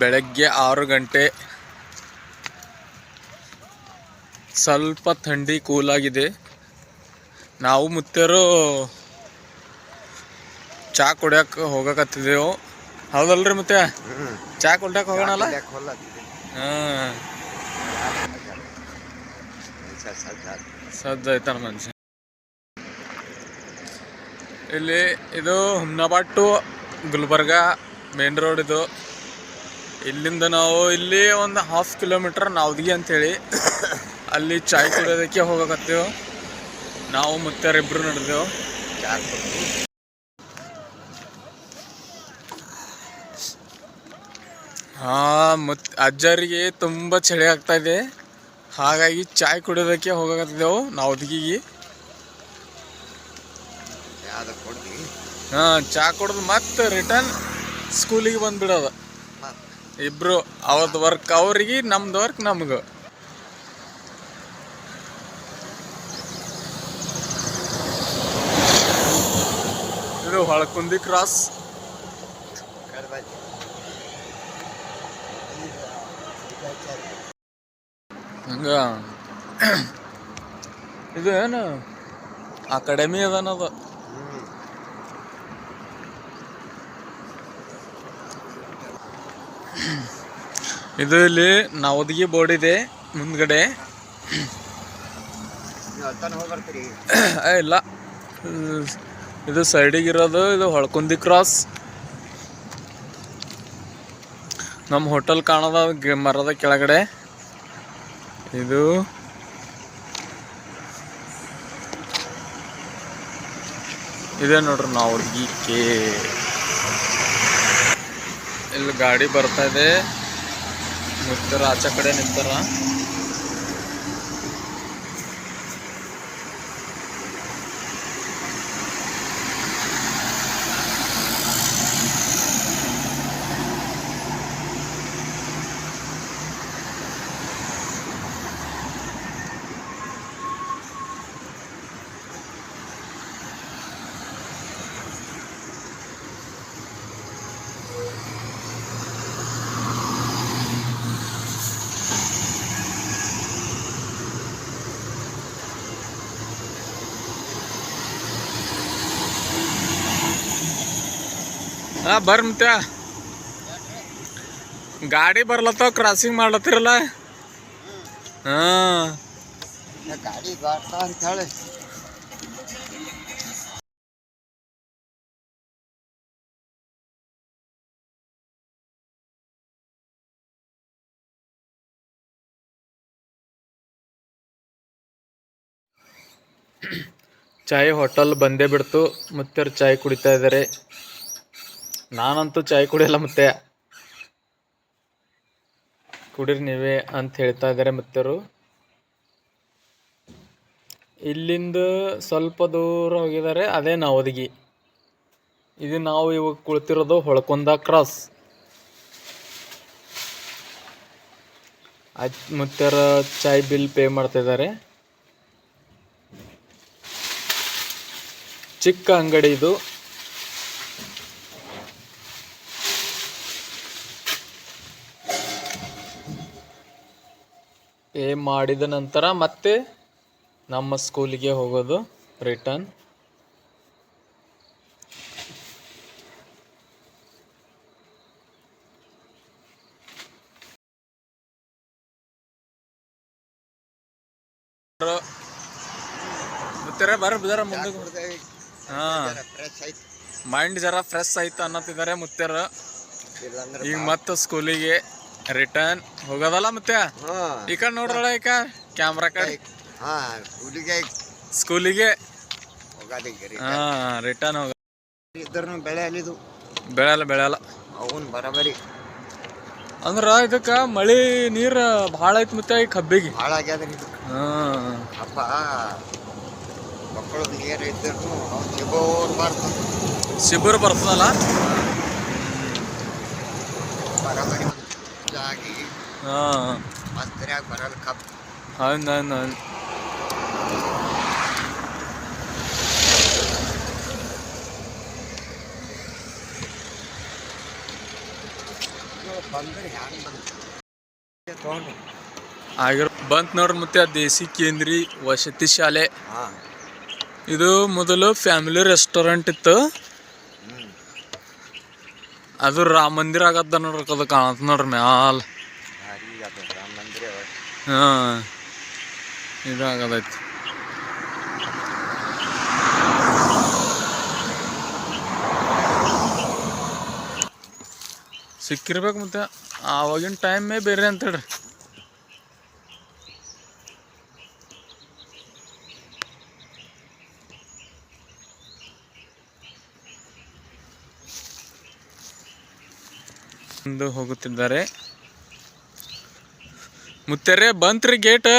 ಬೆಳಗ್ಗೆ ಆರು ಗಂಟೆ. ಸ್ವಲ್ಪ ಥಂಡಿ ಕೂಲಾಗಿದೆ. ನಾವು ಮುತ್ತೇರು ಚಾ ಕುಡಿಯಕ್ಕೆ ಹೋಗಕತ್ತಿದ್ದೆವು ಹೌದಲ್ರಿ ಮತ್ತೆ? ಚಾ ಕುಡ್ಯಕ್ಕೆ ಹೋಗೋಣಲ್ಲ? ಹಾಂ. ಸಜ್ಜ ಐತಾನ ಮನುಷ್ಯ. ಇಲ್ಲಿ ಇದು Humnabad to Gulbarga main road ಇದು. ಇಲ್ಲಿಂದ ನಾವು ಇಲ್ಲಿ ಒಂದು ಹಾಫ್ ಕಿಲೋಮೀಟರ್ ನಾವ್ದಿ ಅಂತೇಳಿ ಅಲ್ಲಿ ಚಾಯ್ ಕುಡಿಯೋದಕ್ಕೆ ಹೋಗಕತ್ತೇವು. ನಾವು ಮತ್ತೆ ಇಬ್ರು ನಡೆದೆವು. ಹಾ ಮತ್ ಅಜ್ಜರಿಗೆ ತುಂಬ ಚಳಿ ಆಗ್ತಾ ಇದೆ. ಹಾಗಾಗಿ ಚಾಯ್ ಕುಡಿಯೋದಕ್ಕೆ ಹೋಗಕತ್ತಿದ್ದೆವು ಹುಡುಗಿಗೆ ಹಾ ಚಾ ಕುಡ್ದು ಮತ್ತೆ ರಿಟರ್ನ್ ಸ್ಕೂಲಿಗೆ ಬಂದ್ಬಿಡೋದು. ಇಬ್ರು ಅವ್ರದ್ದು ವರ್ಕ್ ಅವ್ರಿಗೆ, ನಮ್ದು ವರ್ಕ್ ನಮಗೂ. ಇದು ಹೊಳಕುಂದಿ ಕ್ರಾಸ್ ಹಂಗ. ಇದು ಏನು? ಅಕಾಡೆಮಿ ಅದನ್ನದು ಇದು ಇಲ್ಲಿ ನವದಗಿ ಬೋರ್ಡ್ ಇದೆ, ಮುಂದ್ಗಡೆ. ಇಲ್ಲ. ಇದು ಸೈಡಿಗೆ ಇರೋದು, ಇದು ಹೊಳ್ಕುಂದಿ ಕ್ರಾಸ್ ನಮ್ಮ ಹೋಟೆಲ್ ಕಾಣದ ಮರದ ಕೆಳಗಡೆ. ಇದು ಇದೆ ನೋಡ್ರಿ, ನಾವು ಕೆ. ಇಲ್ಲಿ ಗಾಡಿ ಬರ್ತಾ ಇದೆ. ನಿಂತಾರ ಆಚೆ ಹಾ, ಬರ್ರಿ ಗಾಡಿ ಬರ್ಲತ್ತಾವ ಕ್ರಾಸಿಂಗ್ ಮಾಡ್ಲತ್ತಿರಲ್ಲ? ಹಾ. ಗಾಡಿ ಬರ್ತಾ ಅಂತ ಹೇಳಿ ಚಾಯ್ ಹೋಟೆಲ್ ಬಂದೇ ಬಿಡ್ತು. ಮತ್ತೆ ಚಾಯ್ ಕುಡಿತಾ ಇದ್ದಾರೆ. ನಾನಂತೂ ಚಾಯ್ ಕುಡಿಯಲ್ಲ ಮತ್ತೆ. ಕುಡೀರಿ ನೀವೇ ಅಂತ ಹೇಳ್ತಾ ಇದ್ದಾರೆ ಮತ್ತೆರು ಇಲ್ಲಿಂದ ಸ್ವಲ್ಪ ದೂರ ಹೋಗಿದ್ದಾರೆ, ಅದೇ ನವದಗಿ ಇದು ನಾವು ಇವಾಗ ಕುಳಿತಿರೋದು ಹೊಳ್ಕೊಂಡ ಕ್ರಾಸ್. ಅಜ್ ಮುತ್ತರ ಚಾಯ್ ಬಿಲ್ ಪೇ ಮಾಡ್ತಾ ಇದ್ದಾರೆ. ಚಿಕ್ಕ ಅಂಗಡಿ ಇದು. ಪೇ ಮಾಡಿದ ನಂತರ ಮತ್ತೆ ನಮ್ಮ ಸ್ಕೂಲಿಗೆ ಹೋಗೋದು ರಿಟರ್ನ್ ಬರ್ತೀರಾ ಮುಂದೆ ಹಾ. ಮೈಂಡ್ ಜರ ಫ್ರೆಶ್ ಆಯ್ತು? ಅನ್ನತ್ತಿದ್ದಾರೆ ಮುತ್ತರ. ಈಗ ಮತ್ತೆ ಸ್ಕೂಲಿಗೆ ರಿಟರ್ನ್ ಹೋಗೋದಲ್ಲ ಮತ್ತೆ? ಈ ಕಡೆ ನೋಡ್ರಲ್ಲ ಈಗ ಕ್ಯಾಮ್ರಾ ಕಡೆ? ಹಾ ಹುಡುಗಿ ಸ್ಕೂಲಿಗೆ ಹೋಗೋದಿಗೆ ಹಾ ರಿಟರ್ನ್ ಹೋಗ ಇದ್ರೂ ಬೆಳೆ ಅಲ್ಲಿದು ಬೆಳೆಯಲ್ಲ ಬೆಳೆಯಲ್ಲ. ಅವನ್ ಬರಬರಿ. ಅಂದ್ರ ಇದಕ್ಕ ಮಳಿ ನೀರ್ ಭಾಳ ಐತ್ ಮತ್ತೆ ಈ ಕಬ್ಬಿಗೆ. ಭಾಳ ಆಗ್ಯಾದ ಇದು. ಅಪ್ಪ ಮಕ್ಕಳು ನೀರು ಅವ್ನು ಸಿಗೋರ್ ಬರ್ತದೆ ಶಿಬಿರ ಬರ್ತದಲ್ಲ? ಬರಬರಿ. ಆಗಿ ಹಾ. ಮಸ್ತ್ರಿಯಾಗಿ ಬರಲ್ಲ ಕಪ್. ಹೌದ್ ಹೌದ್ ಹೌದ್. ಆಗಿರ್ ಬಂತ್ ನೋಡ್ರಿ ಮತ್ತೆ ದೇಸಿ ಕೇಂದ್ರಿ ವಸತಿ ಶಾಲೆ. ಇದು ಮೊದಲು ಫ್ಯಾಮಿಲಿ ರೆಸ್ಟೋರೆಂಟ್ ಇತ್ತು. ಅದು ರಾಮ ಮಂದಿರ ಆಗತ್ತ ನೋಡ್ರಿ ಅದು ಕಾಣತ್ ನೋಡ್ರಿ ಮ್ಯಾಲ. ಹಾ ಇದು ಆಗದೈತಿ ಸಿಕ್ಕಿರ್ಬೇಕು ಮತ್ತೆ, ಆವಾಗಿನ ಟೈಮೇ ಬೇರೆ ಅಂತ ಮುಂದೆ ಹೋಗುತ್ತಿದ್ದಾರೆ. ಮುತ್ತರೆ ಬಂತ್ರಿ ಗೇಟ್.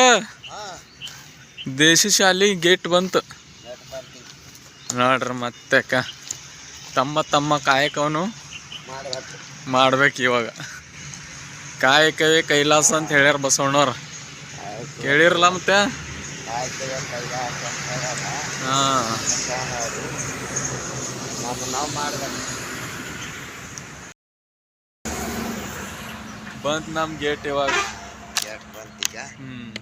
ದೇಶಿ ಶಾಲಿ ಗೇಟ್ ಬಂತು. ನೋಡ್ರಿ ಮತ್ತೆ ಅಕ್ಕ. ತಮ್ಮ ತಮ್ಮ ಕಾಯಕವನು ಮಾಡ್ಬೇಕು. ಇವಾಗ. ಕಾಯಕವೇ ಕೈಲಾಸ ಅಂತ ಹೇಳ್ಯಾರ ಬಸವಣ್ಣವ್ರು. ಕೇಳಿರಲ ಕೇಳಿರಲ್ಲ ಮತ್ತೆ ಹಾಂ ಅವರು ನಮ್ಮ ನಾವು ಮಾಡ್ಬೇಕು ಬಂತು ನಮ್ಮ ಗೇಟ್ ಇವಾಗ ಎಷ್ಟು ಬಂತೀಗ ಹ್ಞೂ